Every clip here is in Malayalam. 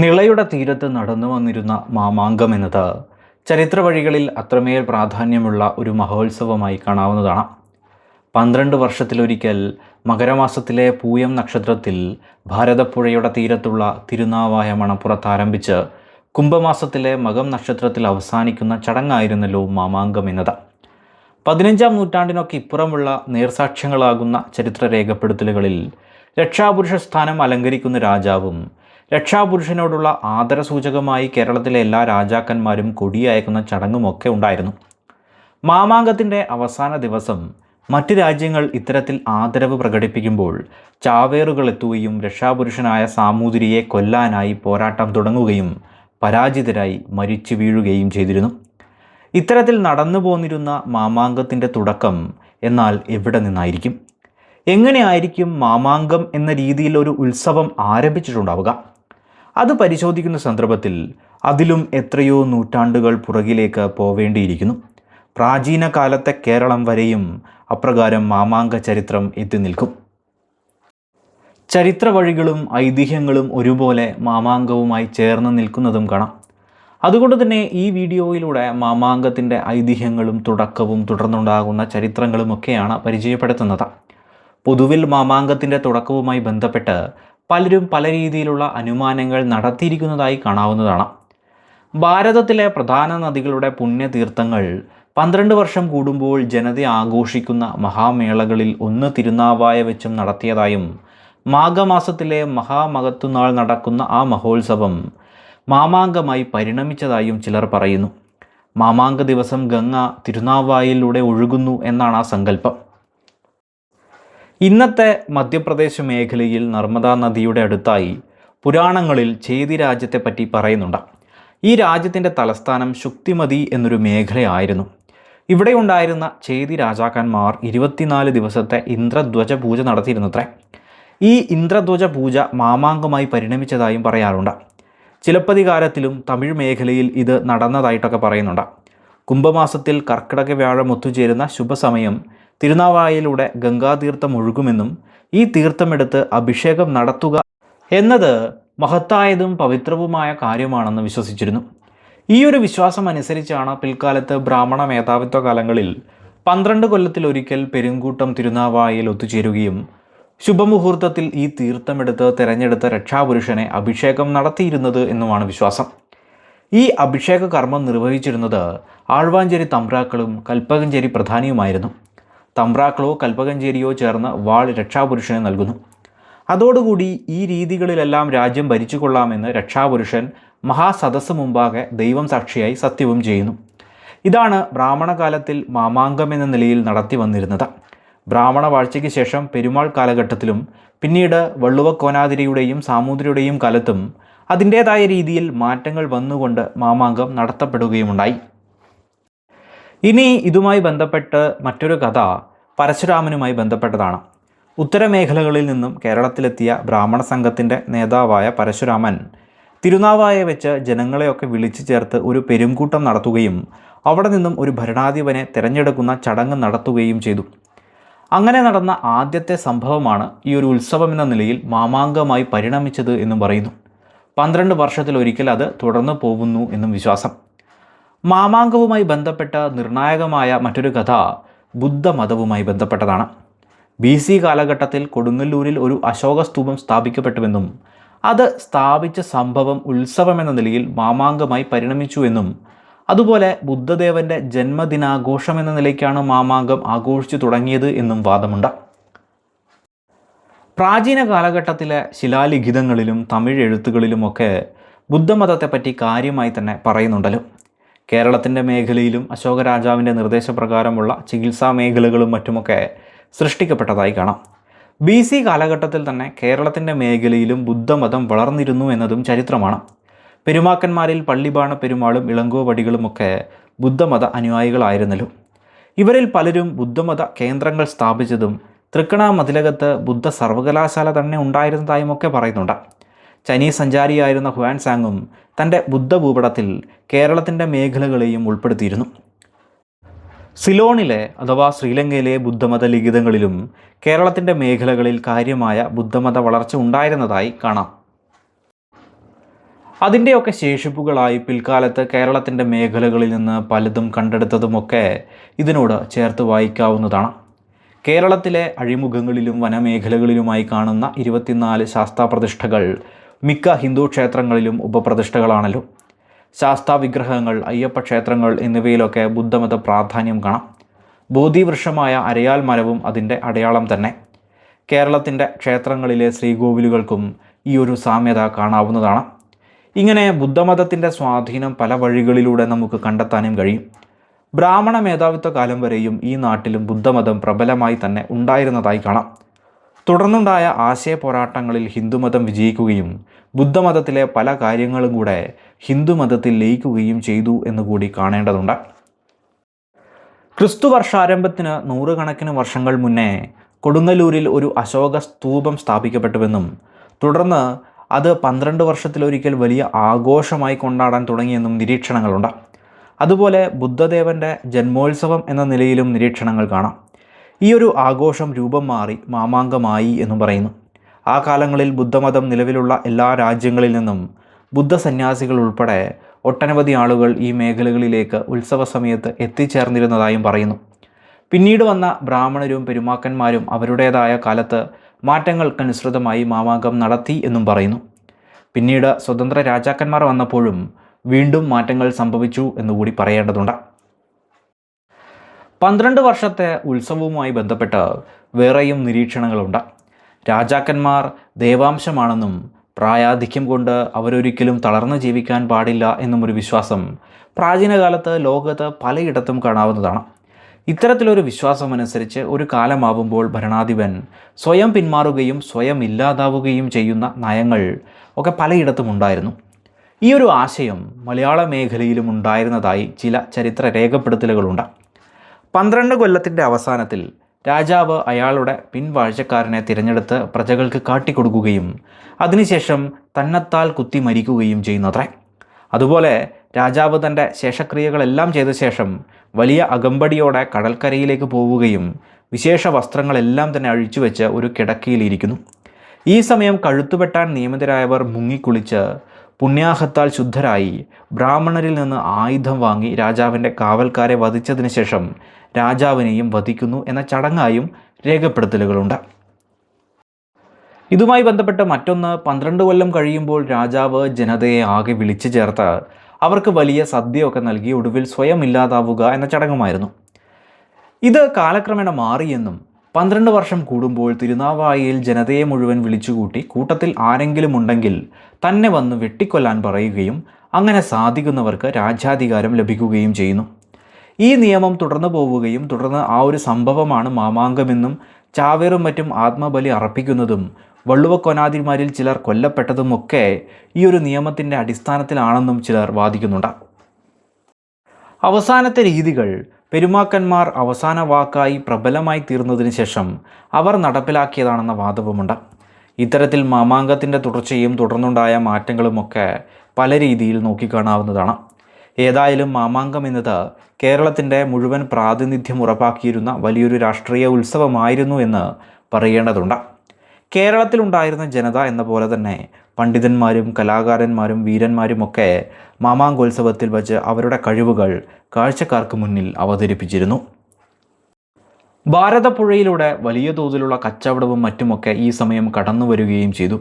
നിളയുടെ തീരത്ത് നടന്നു വന്നിരുന്ന മാമാങ്കം എന്നത് ചരിത്ര വഴികളിൽ അത്രമേൽ പ്രാധാന്യമുള്ള ഒരു മഹോത്സവമായി കാണാവുന്നതാണ്. പന്ത്രണ്ട് വർഷത്തിലൊരിക്കൽ മകരമാസത്തിലെ പൂയം നക്ഷത്രത്തിൽ ഭാരതപ്പുഴയുടെ തീരത്തുള്ള തിരുനാവായ മണപ്പുറത്ത് ആരംഭിച്ച് കുംഭമാസത്തിലെ മകം നക്ഷത്രത്തിൽ അവസാനിക്കുന്ന ചടങ്ങായിരുന്നല്ലോ മാമാങ്കം എന്നത്. പതിനഞ്ചാം നൂറ്റാണ്ടിനൊക്കെ ഇപ്പുറമുള്ള നേർസാക്ഷ്യങ്ങളാകുന്ന ചരിത്ര രേഖപ്പെടുത്തലുകളിൽ രക്ഷാപുരുഷ സ്ഥാനം അലങ്കരിക്കുന്ന രാജാവും രക്ഷാപുരുഷനോടുള്ള ആദരസൂചകമായി കേരളത്തിലെ എല്ലാ രാജാക്കന്മാരും കൊടിയയക്കുന്ന ചടങ്ങുമൊക്കെ ഉണ്ടായിരുന്നു. മാമാങ്കത്തിന്റെ അവസാന ദിവസം മറ്റ് രാജ്യങ്ങൾ ഇത്തരത്തിൽ ആദരവ് പ്രകടിപ്പിക്കുമ്പോൾ ചാവേറുകൾ എത്തുകയും രക്ഷാപുരുഷനായ സാമൂതിരിയെ കൊല്ലാനായി പോരാട്ടം തുടങ്ങുകയും പരാജിതരായി മരിച്ചു വീഴുകയും ചെയ്തിരുന്നു. ഇത്തരത്തിൽ നടന്നു പോന്നിരുന്ന മാമാങ്കത്തിന്റെ തുടക്കം എന്നാൽ എവിടെ നിന്നായിരിക്കും? എങ്ങനെയായിരിക്കും മാമാങ്കം എന്ന രീതിയിൽ ഒരു ഉത്സവം ആരംഭിച്ചിട്ടുണ്ടാവുക? അത് പരിശോധിക്കുന്ന സന്ദർഭത്തിൽ അതിലും എത്രയോ നൂറ്റാണ്ടുകൾ പുറകിലേക്ക് പോവേണ്ടിയിരിക്കുന്നു. പ്രാചീന കാലത്തെ കേരളം വരെയും അപ്രകാരം മാമാങ്ക ചരിത്രം എത്തി നിൽക്കും. ചരിത്ര വഴികളും ഐതിഹ്യങ്ങളും ഒരുപോലെ മാമാങ്കവുമായി ചേർന്ന് നിൽക്കുന്നതും കാണാം. അതുകൊണ്ട് തന്നെ ഈ വീഡിയോയിലൂടെ മാമാങ്കത്തിന്റെ ഐതിഹ്യങ്ങളും തുടക്കവും തുടർന്നുണ്ടാകുന്ന ചരിത്രങ്ങളുമൊക്കെയാണ് പരിചയപ്പെടുത്തുന്നത്. പൊതുവിൽ മാമാങ്കത്തിന്റെ തുടക്കവുമായി ബന്ധപ്പെട്ട് പലരും പല രീതിയിലുള്ള അനുമാനങ്ങൾ നടത്തിയിരിക്കുന്നതായി കാണാവുന്നതാണ്. ഭാരതത്തിലെ പ്രധാന നദികളുടെ പുണ്യതീർത്ഥങ്ങൾ പന്ത്രണ്ട് വർഷം കൂടുമ്പോൾ ജനത ആഘോഷിക്കുന്ന മഹാമേളകളിൽ ഒന്ന് തിരുനാവായ വെച്ചും നടത്തിയതായും മാഘമാസത്തിലെ മഹാമഹത്തുനാൾ നടക്കുന്ന ആ മഹോത്സവം മാമാങ്കമായി പരിണമിച്ചതായും ചിലർ പറയുന്നു. മാമാങ്ക ദിവസം ഗംഗ തിരുനാവായിലൂടെ ഒഴുകുന്നു എന്നാണ് ആ സങ്കല്പം. ഇന്നത്തെ മധ്യപ്രദേശ് മേഖലയിൽ നർമ്മദാ നദിയുടെ അടുത്തായി പുരാണങ്ങളിൽ ചേതി രാജ്യത്തെപ്പറ്റി പറയുന്നുണ്ട്. ഈ രാജ്യത്തിന്റെ തലസ്ഥാനം ശുക്തിമതി എന്നൊരു മേഖലയായിരുന്നു. ഇവിടെ ഉണ്ടായിരുന്ന ചേതി രാജാക്കന്മാർ ഇരുപത്തിനാല് ദിവസത്തെ ഇന്ദ്രധ്വജ പൂജ നടത്തിയിരുന്നത്രേ. ഈ ഇന്ദ്രധ്വജ പൂജ മാമാങ്കമായി പരിണമിച്ചതായും പറയാറുണ്ട്. ചിലപ്പതികാലത്തിലും തമിഴ് മേഖലയിൽ ഇത് നടന്നതായിട്ടൊക്കെ പറയുന്നുണ്ട്. കുംഭമാസത്തിൽ കർക്കിടക വ്യാഴം ഒത്തുചേരുന്ന ശുഭസമയം തിരുനാവായയിലൂടെ ഗംഗാതീർത്ഥം ഒഴുകുമെന്നും ഈ തീർത്ഥമെടുത്ത് അഭിഷേകം നടത്തുക എന്നത് മഹത്തായതും പവിത്രവുമായ കാര്യമാണെന്ന് വിശ്വസിച്ചിരുന്നു. ഈ ഒരു വിശ്വാസം അനുസരിച്ചാണ് പിൽക്കാലത്ത് ബ്രാഹ്മണ മേധാവിത്വ കാലങ്ങളിൽ പന്ത്രണ്ട് കൊല്ലത്തിലൊരിക്കൽ പെരുങ്കൂട്ടം തിരുനാവായയിൽ ഒത്തുചേരുകയും ശുഭമുഹൂർത്തത്തിൽ ഈ തീർത്ഥമെടുത്ത് തിരഞ്ഞെടുത്ത രക്ഷാപുരുഷനെ അഭിഷേകം നടത്തിയിരുന്നത് എന്നുമാണ് വിശ്വാസം. ഈ അഭിഷേക കർമ്മം നിർവഹിച്ചിരുന്നത് ആഴ്വാഞ്ചേരി തമ്പ്രാക്കളും കൽപ്പകഞ്ചേരി പ്രധാനിയുമായിരുന്നു. തമ്പ്രാക്കളോ കൽപ്പകഞ്ചേരിയോ ചേർന്ന് വാൾ രക്ഷാപുരുഷന് നൽകുന്നു. അതോടുകൂടി ഈ രീതികളിലെല്ലാം രാജ്യം ഭരിച്ചുകൊള്ളാമെന്ന് രക്ഷാപുരുഷൻ മഹാസദസ് മുമ്പാകെ ദൈവം സാക്ഷിയായി സത്യവും ചെയ്യുന്നു. ഇതാണ് ബ്രാഹ്മണകാലത്തിൽ മാമാങ്കം എന്ന നിലയിൽ നടത്തി വന്നിരുന്നത്. ബ്രാഹ്മണ വാഴ്ചയ്ക്ക് ശേഷം പെരുമാൾ കാലഘട്ടത്തിലും പിന്നീട് വള്ളുവക്കോനാതിരിയുടെയും സാമൂതിരിയുടെയും കാലത്തും അതിന്റേതായ രീതിയിൽ മാറ്റങ്ങൾ വന്നുകൊണ്ട് മാമാങ്കം നടത്തപ്പെടുകയുമുണ്ടായി. ഇനി ഇതുമായി ബന്ധപ്പെട്ട് മറ്റൊരു കഥ പരശുരാമനുമായി ബന്ധപ്പെട്ടതാണ്. ഉത്തരമേഖലകളിൽ നിന്നും കേരളത്തിലെത്തിയ ബ്രാഹ്മണ സംഘത്തിന്റെ നേതാവായ പരശുരാമൻ തിരുനാവായ വെച്ച് ജനങ്ങളെയൊക്കെ വിളിച്ചു ചേർത്ത് ഒരു പെരുംകൂട്ടം നടത്തുകയും അവിടെ നിന്നും ഒരു ഭരണാധിപനെ തിരഞ്ഞെടുക്കുന്ന ചടങ്ങ് നടത്തുകയും ചെയ്തു. അങ്ങനെ നടന്ന ആദ്യത്തെ സംഭവമാണ് ഈ ഒരു ഉത്സവം എന്ന നിലയിൽ മാമാങ്കമായി പരിണമിച്ചത് എന്നും പറയുന്നു. പന്ത്രണ്ട് വർഷത്തിലൊരിക്കൽ അത് തുടർന്നു പോകുന്നു എന്നും വിശ്വാസം. മാമാങ്കവുമായി ബന്ധപ്പെട്ട നിർണായകമായ മറ്റൊരു കഥ ബുദ്ധമതവുമായി ബന്ധപ്പെട്ടതാണ്. ബി സി കാലഘട്ടത്തിൽ കൊടുങ്ങല്ലൂരിൽ ഒരു അശോക സ്തൂപം സ്ഥാപിക്കപ്പെട്ടുവെന്നും അത് സ്ഥാപിച്ച സംഭവം ഉത്സവമെന്ന നിലയിൽ മാമാങ്കമായി പരിണമിച്ചുവെന്നും അതുപോലെ ബുദ്ധദേവന്റെ ജന്മദിനാഘോഷം എന്ന നിലയ്ക്കാണ് മാമാങ്കം ആഘോഷിച്ചു തുടങ്ങിയത് എന്നും വാദമുണ്ട്. പ്രാചീന കാലഘട്ടത്തിലെ ശിലാലിഖിതങ്ങളിലും തമിഴ് എഴുത്തുകളിലുമൊക്കെ ബുദ്ധമതത്തെപ്പറ്റി കാര്യമായി തന്നെ പറയുന്നുണ്ടല്ലോ. കേരളത്തിന്റെ മേഖലയിലും അശോക രാജാവിന്റെ നിർദ്ദേശപ്രകാരമുള്ള ചികിത്സാ മേഖലകളും മറ്റുമൊക്കെ സൃഷ്ടിക്കപ്പെട്ടതായി കാണാം. ബി സി കാലഘട്ടത്തിൽ തന്നെ കേരളത്തിന്റെ മേഖലയിലും ബുദ്ധമതം വളർന്നിരുന്നു എന്നതും ചരിത്രമാണ്. പെരുമാക്കന്മാരിൽ പള്ളിബാണ പെരുമാളും ഇളങ്കോവടികളുമൊക്കെ ബുദ്ധമത അനുയായികളായിരുന്നല്ലോ. ഇവരിൽ പലരും ബുദ്ധമത കേന്ദ്രങ്ങൾ സ്ഥാപിച്ചതും തൃക്കണ മതിലകത്ത് ബുദ്ധ സർവകലാശാല തന്നെ ഉണ്ടായിരുന്നതായും ഒക്കെ പറയുന്നുണ്ട്. ചൈനീസ് സഞ്ചാരിയായിരുന്ന ഹുവാൻ സാങ്ങും തന്റെ ബുദ്ധഭൂപടത്തിൽ കേരളത്തിന്റെ മേഖലകളെയും ഉൾപ്പെടുത്തിയിരുന്നു. സിലോണിലെ അഥവാ ശ്രീലങ്കയിലെ ബുദ്ധമത ലിഖിതങ്ങളിലും കേരളത്തിന്റെ മേഖലകളിൽ കാര്യമായ ബുദ്ധമത വളർച്ച ഉണ്ടായിരുന്നതായി കാണാം. അതിന്റെയൊക്കെ ശേഷിപ്പുകളായി പിൽക്കാലത്ത് കേരളത്തിന്റെ മേഖലകളിൽ നിന്ന് പലതും കണ്ടെടുത്തതുമൊക്കെ ഇതിനോട് ചേർത്ത് വായിക്കാവുന്നതാണ്. കേരളത്തിലെ അഴിമുഖങ്ങളിലും വനമേഖലകളിലുമായി കാണുന്ന ഇരുപത്തിനാല് ശാസ്താപ്രതിഷ്ഠകൾ മിക്ക ഹിന്ദു ക്ഷേത്രങ്ങളിലും ഉപപ്രതിഷ്ഠകളാണല്ലോ. ശാസ്താ വിഗ്രഹങ്ങൾ അയ്യപ്പ ക്ഷേത്രങ്ങൾ എന്നിവയിലൊക്കെ ബുദ്ധമത പ്രാധാന്യം കാണാം. ബോധിവൃക്ഷമായ അരയാൽ മരവും അതിന്റെ അടയാളം തന്നെ. കേരളത്തിന്റെ ക്ഷേത്രങ്ങളിലെ ശ്രീകോവിലുകൾക്കും ഈ ഒരു സാമ്യത കാണാവുന്നതാണ്. ഇങ്ങനെ ബുദ്ധമതത്തിന്റെ സ്വാധീനം പല വഴികളിലൂടെ നമുക്ക് കണ്ടെത്താനും കഴിയും. ബ്രാഹ്മണ മേധാവിത്വ കാലം വരെയും ഈ നാട്ടിലും ബുദ്ധമതം പ്രബലമായി തന്നെ ഉണ്ടായിരുന്നതായി കാണാം. തുടർന്നുണ്ടായ ആശയ പോരാട്ടങ്ങളിൽ ഹിന്ദുമതം വിജയിക്കുകയും ബുദ്ധമതത്തിലെ പല കാര്യങ്ങളും കൂടെ ഹിന്ദുമതത്തിൽ ലയിക്കുകയും ചെയ്തു എന്നുകൂടി കാണേണ്ടതുണ്ട്. ക്രിസ്തു വർഷാരംഭത്തിന് നൂറുകണക്കിന് വർഷങ്ങൾ മുന്നേ കൊടുങ്ങല്ലൂരിൽ ഒരു അശോക സ്തൂപം സ്ഥാപിക്കപ്പെട്ടുവെന്നും തുടർന്ന് അത് പന്ത്രണ്ട് വർഷത്തിലൊരിക്കൽ വലിയ ആഘോഷമായി കൊണ്ടാടാൻ തുടങ്ങിയെന്നും നിരീക്ഷണങ്ങളുണ്ട്. അതുപോലെ ബുദ്ധദേവന്റെ ജന്മോത്സവം എന്ന നിലയിലും നിരീക്ഷണങ്ങൾ കാണാം. ഈ ഒരു ആഘോഷം രൂപം മാറി മാമാങ്കമായി എന്നും പറയുന്നു. ആ കാലങ്ങളിൽ ബുദ്ധമതം നിലവിലുള്ള എല്ലാ രാജ്യങ്ങളിൽ നിന്നും ബുദ്ധ സന്യാസികൾ ഉൾപ്പെടെ ഒട്ടനവധി ആളുകൾ ഈ മേഖലകളിലേക്ക് ഉത്സവ സമയത്ത് എത്തിച്ചേർന്നിരുന്നതായും പറയുന്നു. പിന്നീട് വന്ന ബ്രാഹ്മണരും പെരുമാക്കന്മാരും അവരുടേതായ കാലത്ത് മാറ്റങ്ങൾക്കനുസൃതമായി മാമാങ്കം നടത്തി എന്നും പറയുന്നു. പിന്നീട് സ്വതന്ത്ര രാജാക്കന്മാർ വന്നപ്പോഴും വീണ്ടും മാറ്റങ്ങൾ സംഭവിച്ചു എന്നുകൂടി പറയേണ്ടതുണ്ട്. പന്ത്രണ്ട് വർഷത്തെ ഉത്സവവുമായി ബന്ധപ്പെട്ട് വേറെയും നിരീക്ഷണങ്ങളുണ്ട്. രാജാക്കന്മാർ ദേവാംശമാണെന്നും പ്രായാധിക്യം കൊണ്ട് അവരൊരിക്കലും തളർന്നു ജീവിക്കാൻ പാടില്ല എന്നും ഒരു വിശ്വാസം പ്രാചീനകാലത്ത് ലോകത്ത് പലയിടത്തും കാണാവുന്നതാണ്. ഇത്തരത്തിലൊരു വിശ്വാസമനുസരിച്ച് ഒരു കാലമാവുമ്പോൾ ഭരണാധിപൻ സ്വയം പിന്മാറുകയും സ്വയം ഇല്ലാതാവുകയും ചെയ്യുന്ന നയങ്ങൾ ഒക്കെ പലയിടത്തും ഉണ്ടായിരുന്നു. ഈ ഒരു ആശയം മലയാള മേഖലയിലും ഉണ്ടായിരുന്നതായി ചില ചരിത്ര രേഖപ്പെടുത്തലുകളുണ്ട്. പന്ത്രണ്ട് കൊല്ലത്തിന്റെ അവസാനത്തിൽ രാജാവ് അയാളുടെ പിൻവാഴ്ചക്കാരനെ തിരഞ്ഞെടുത്ത് പ്രജകൾക്ക് കാട്ടിക്കൊടുക്കുകയും അതിനുശേഷം തന്നെത്താൽ കുത്തി മരിക്കുകയും ചെയ്യുന്നത്രേ. അതുപോലെ രാജാവ് തന്റെ ശേഷക്രിയകളെല്ലാം ചെയ്ത ശേഷം വലിയ അകമ്പടിയോടെ കടൽക്കരയിലേക്ക് പോവുകയും വിശേഷ വസ്ത്രങ്ങളെല്ലാം തന്നെ അഴിച്ചു വെച്ച് ഒരു കിടക്കയിലിരിക്കുന്നു. ഈ സമയം കഴുത്തുപെട്ടാൻ നിയമിതരായവർ മുങ്ങിക്കുളിച്ച് പുണ്യാഹത്താൽ ശുദ്ധരായി. ബ്രാഹ്മണരിൽ നിന്ന് ആയുധം വാങ്ങി രാജാവിന്റെ കാവൽക്കാരെ വധിച്ചതിന് ശേഷം രാജാവിനെയും വധിക്കുന്നു എന്ന ചടങ്ങായും രേഖപ്പെടുത്തലുകളുണ്ട്. ഇതുമായി ബന്ധപ്പെട്ട് മറ്റൊന്ന് പന്ത്രണ്ട് കൊല്ലം കഴിയുമ്പോൾ രാജാവ് ജനതയെ ആകെ വിളിച്ചു ചേർത്ത് അവർക്ക് വലിയ സദ്യയൊക്കെ നൽകി ഒടുവിൽ സ്വയം ഇല്ലാതാവുക എന്ന ചടങ്ങുമായിരുന്നു. ഇത് കാലക്രമേണ മാറിയെന്നും പന്ത്രണ്ട് വർഷം കൂടുമ്പോൾ തിരുനാവായയിൽ ജനതയെ മുഴുവൻ വിളിച്ചുകൂട്ടി കൂട്ടത്തിൽ ആരെങ്കിലും ഉണ്ടെങ്കിൽ തന്നെ വന്ന് വെട്ടിക്കൊല്ലാൻ പറയുകയും അങ്ങനെ സാധിക്കുന്നവർക്ക് രാജ്യാധികാരം ലഭിക്കുകയും ചെയ്യുന്നു. ഈ നിയമം തുടർന്നു പോവുകയും തുടർന്ന് ആ ഒരു സംഭവമാണ് മാമാങ്കമെന്നും ചാവേറും മറ്റും ആത്മബലി അർപ്പിക്കുന്നതും വള്ളുവക്കൊനാതിമാരിൽ ചിലർ കൊല്ലപ്പെട്ടതുമൊക്കെ ഈ ഒരു നിയമത്തിന്റെ അടിസ്ഥാനത്തിലാണെന്നും ചിലർ വാദിക്കുന്നുണ്ട്. അവസാനത്തെ രീതികൾ പെരുമാക്കന്മാർ അവസാന വാക്കായി പ്രബലമായി തീർന്നതിന് ശേഷം അവർ നടപ്പിലാക്കിയതാണെന്ന വാദവുമുണ്ട്. ഇത്തരത്തിൽ മാമാങ്കത്തിന്റെ തുടർച്ചയും തുടർന്നുണ്ടായ മാറ്റങ്ങളുമൊക്കെ പല രീതിയിൽ നോക്കിക്കാണാവുന്നതാണ്. ഏതായാലും മാമാങ്കം എന്നത് കേരളത്തിന്റെ മുഴുവൻ പ്രാതിനിധ്യം ഉറപ്പാക്കിയിരുന്ന വലിയൊരു രാഷ്ട്രീയ ഉത്സവമായിരുന്നു എന്ന് പറയേണ്ടതുണ്ട്. കേരളത്തിലുണ്ടായിരുന്ന ജനത എന്ന പോലെ തന്നെ പണ്ഡിതന്മാരും കലാകാരന്മാരും വീരന്മാരും വീരന്മാരുമൊക്കെ മാമാങ്കോത്സവത്തിൽ വച്ച് അവരുടെ കഴിവുകൾ കാഴ്ചക്കാർക്ക് മുന്നിൽ അവതരിപ്പിച്ചിരുന്നു. ഭാരതപ്പുഴയിലൂടെ വലിയ തോതിലുള്ള കച്ചവടവും മറ്റുമൊക്കെ ഈ സമയം കടന്നു വരികയും ചെയ്തു.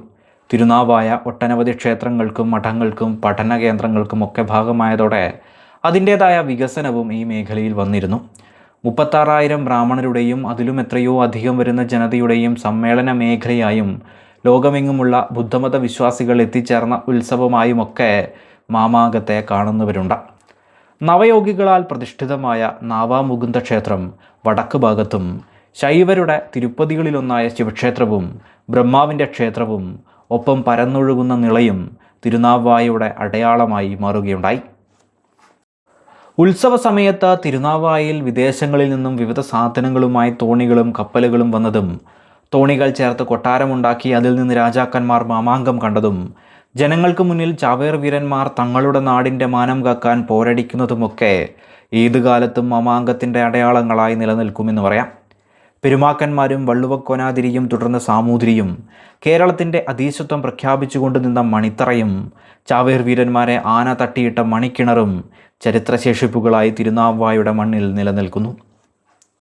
തിരുനാവായ ഒട്ടനവധി ക്ഷേത്രങ്ങൾക്കും മഠങ്ങൾക്കും പഠന കേന്ദ്രങ്ങൾക്കും ഒക്കെ ഭാഗമായതോടെ അതിന്റേതായ വികസനവും ഈ മേഖലയിൽ വന്നിരുന്നു. മുപ്പത്താറായിരം ബ്രാഹ്മണരുടെയും അതിലും എത്രയോ അധികം വരുന്ന ജനതയുടെയും സമ്മേളന മേഖലയായും ലോകമെങ്ങുമുള്ള ബുദ്ധമത വിശ്വാസികൾ എത്തിച്ചേർന്ന ഉത്സവമായുമൊക്കെ മാമാങ്കത്തെ കാണുന്നവരുണ്ട്. നവയോഗികളാൽ പ്രതിഷ്ഠിതമായ നാവാമുകുന്ദ ക്ഷേത്രം വടക്ക് ഭാഗത്തും ശൈവരുടെ തിരുപ്പതികളിലൊന്നായ ശിവക്ഷേത്രവും ബ്രഹ്മാവിന്റെ ക്ഷേത്രവും ഒപ്പം പരന്നൊഴുകുന്ന നിളയും തിരുനാവായയുടെ അടയാളമായി മാറുകയുണ്ടായി. ഉത്സവ സമയത്ത് തിരുനാവായയിൽ വിദേശങ്ങളിൽ നിന്നും വിവിധ സാധനങ്ങളുമായി തോണികളും കപ്പലുകളും വന്നതും തോണികൾ ചേർത്ത് കൊട്ടാരമുണ്ടാക്കി അതിൽ നിന്ന് രാജാക്കന്മാർ മാമാങ്കം കണ്ടതും ജനങ്ങൾക്ക് മുന്നിൽ ചാവേർ വീരന്മാർ തങ്ങളുടെ നാടിന്റെ മാനം കാക്കാൻ പോരടിക്കുന്നതുമൊക്കെ ഏത് കാലത്തും മാമാങ്കത്തിന്റെ അടയാളങ്ങളായി നിലനിൽക്കുമെന്ന് പറയാം. പെരുമാക്കന്മാരും വള്ളുവക്കോനാതിരിയും തുടർന്ന് സാമൂതിരിയും കേരളത്തിന്റെ അധീശത്വം പ്രഖ്യാപിച്ചുകൊണ്ട് നിന്ന മണിത്തറയും ചാവേർ വീരന്മാരെ ആന തട്ടിയിട്ട മണിക്കിണറും ചരിത്രശേഷിപ്പുകളായി തിരുനാവായുടെ മണ്ണിൽ നിലനിൽക്കുന്നു.